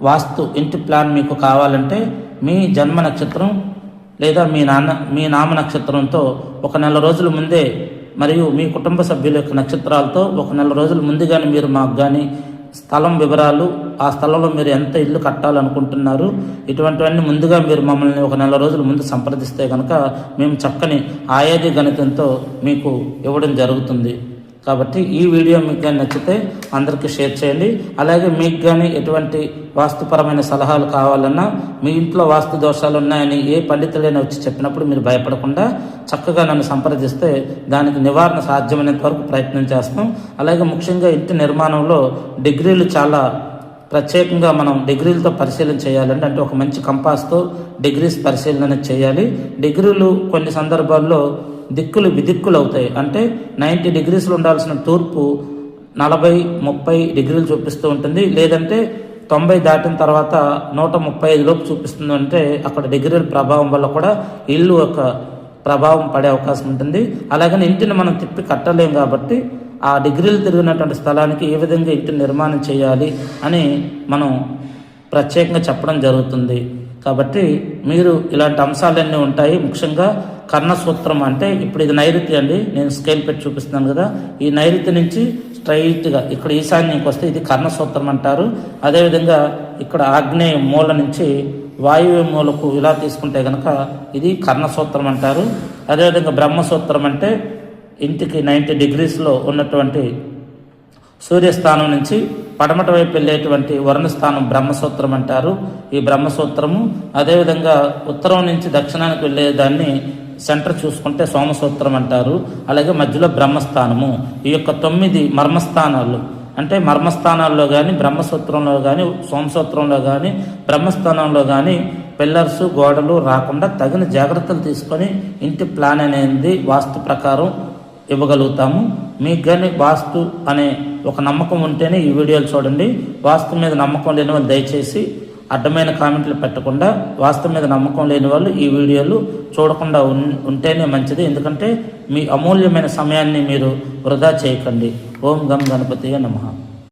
వాస్తు ఇంటి ప్లాన్ మీకు కావాలంటే మీ జన్మ నక్షత్రం లేదా మీ నాన్న మీ నామ నక్షత్రంతో ఒక నెల రోజుల ముందే మరియు మీ కుటుంబ సభ్యుల యొక్క నక్షత్రాలతో ఒక నెల రోజుల ముందుగానే మీరు మాకు కానీ స్థలం వివరాలు ఆ స్థలంలో మీరు ఎంత ఇల్లు కట్టాలనుకుంటున్నారు ఇటువంటివన్నీ ముందుగా మీరు మమ్మల్ని ఒక నెల రోజుల ముందు సంప్రదిస్తే కనుక మేము చక్కని ఆయాది గణితంతో మీకు ఇవ్వడం జరుగుతుంది. కాబట్టి ఈ వీడియో మీకు కానీ నచ్చితే అందరికీ షేర్ చేయండి. అలాగే మీకు కానీ ఎటువంటి వాస్తుపరమైన సలహాలు కావాలన్నా మీ ఇంట్లో వాస్తు దోషాలు ఉన్నాయని ఏ పండితులైనా వచ్చి చెప్పినప్పుడు మీరు భయపడకుండా చక్కగా నన్ను సంప్రదిస్తే దానికి నివారణ సాధ్యమైనంత వరకు ప్రయత్నం చేస్తాం. అలాగే ముఖ్యంగా ఇంటి నిర్మాణంలో డిగ్రీలు చాలా ప్రత్యేకంగా మనం డిగ్రీలతో పరిశీలన చేయాలంటే అంటే ఒక మంచి కంపాస్తో డిగ్రీస్ పరిశీలన చేయాలి. డిగ్రీలు కొన్ని సందర్భాల్లో దిక్కులు విదిక్కులు అవుతాయి అంటే నైంటీ డిగ్రీస్లో ఉండాల్సిన తూర్పు నలభై ముప్పై డిగ్రీలు చూపిస్తూ ఉంటుంది. లేదంటే తొంభై దాటిన తర్వాత నూట ముప్పై ఐదు లోపు చూపిస్తుంది అంటే అక్కడ డిగ్రీల ప్రభావం వల్ల కూడా ఇల్లు ఒక ప్రభావం పడే అవకాశం ఉంటుంది. అలాగని ఇంటిని మనం తిప్పి కట్టలేం కాబట్టి ఆ డిగ్రీలు తిరిగినటువంటి స్థలానికి ఏ విధంగా ఇంటిని నిర్మాణం చేయాలి అని మనం ప్రత్యేకంగా చెప్పడం జరుగుతుంది. కాబట్టి మీరు ఇలాంటి అంశాలన్నీ ఉంటాయి. ముఖ్యంగా కర్ణసూత్రం అంటే ఇప్పుడు ఇది నైరుతి అండి నేను స్కేల్ పెట్టి చూపిస్తున్నాను కదా. ఈ నైరుతి నుంచి స్ట్రైట్గా ఇక్కడ ఈశాన్యంకి వస్తే ఇది కర్ణసూత్రం అంటారు. అదేవిధంగా ఇక్కడ ఆగ్నేయ మూల నుంచి వాయువ్య మూలకు ఇలా తీసుకుంటే కనుక ఇది కర్ణసూత్రం అంటారు. అదేవిధంగా బ్రహ్మసూత్రం అంటే ఇంటికి నైంటీ డిగ్రీస్లో ఉన్నటువంటి సూర్యస్థానం నుంచి పడమట వైపు వెళ్ళేటువంటి వర్ణస్థానం బ్రహ్మసూత్రం అంటారు. ఈ బ్రహ్మసూత్రము అదేవిధంగా ఉత్తరం నుంచి దక్షిణానికి వెళ్ళేదాన్ని సెంటర్ చూసుకుంటే సోమసూత్రం అంటారు అలాగే మధ్యలో బ్రహ్మస్థానము. ఈ యొక్క తొమ్మిది మర్మస్థానాలు అంటే మర్మస్థానాల్లో కానీ బ్రహ్మసూత్రంలో కానీ సోమసూత్రంలో కానీ బ్రహ్మస్థానంలో కానీ పిల్లర్స్ గోడలు రాకుండా తగిన జాగ్రత్తలు తీసుకొని ఇంటి ప్లాన్ అనేది వాస్తు ప్రకారం ఇవ్వగలుగుతాము. మీకు కానీ వాస్తు అనే ఒక నమ్మకం ఉంటేనే ఈ వీడియోలు చూడండి. వాస్తు మీద నమ్మకం లేని వాళ్ళు దయచేసి అడ్డమైన కామెంట్లు పెట్టకుండా వాస్తవం మీద నమ్మకం లేని వాళ్ళు ఈ వీడియోలు చూడకుండా ఉన్- ఉంటేనే మంచిది. ఎందుకంటే మీ అమూల్యమైన సమయాన్ని మీరు వృధా చేయకండి. ఓం గం గణపతిగా నమ.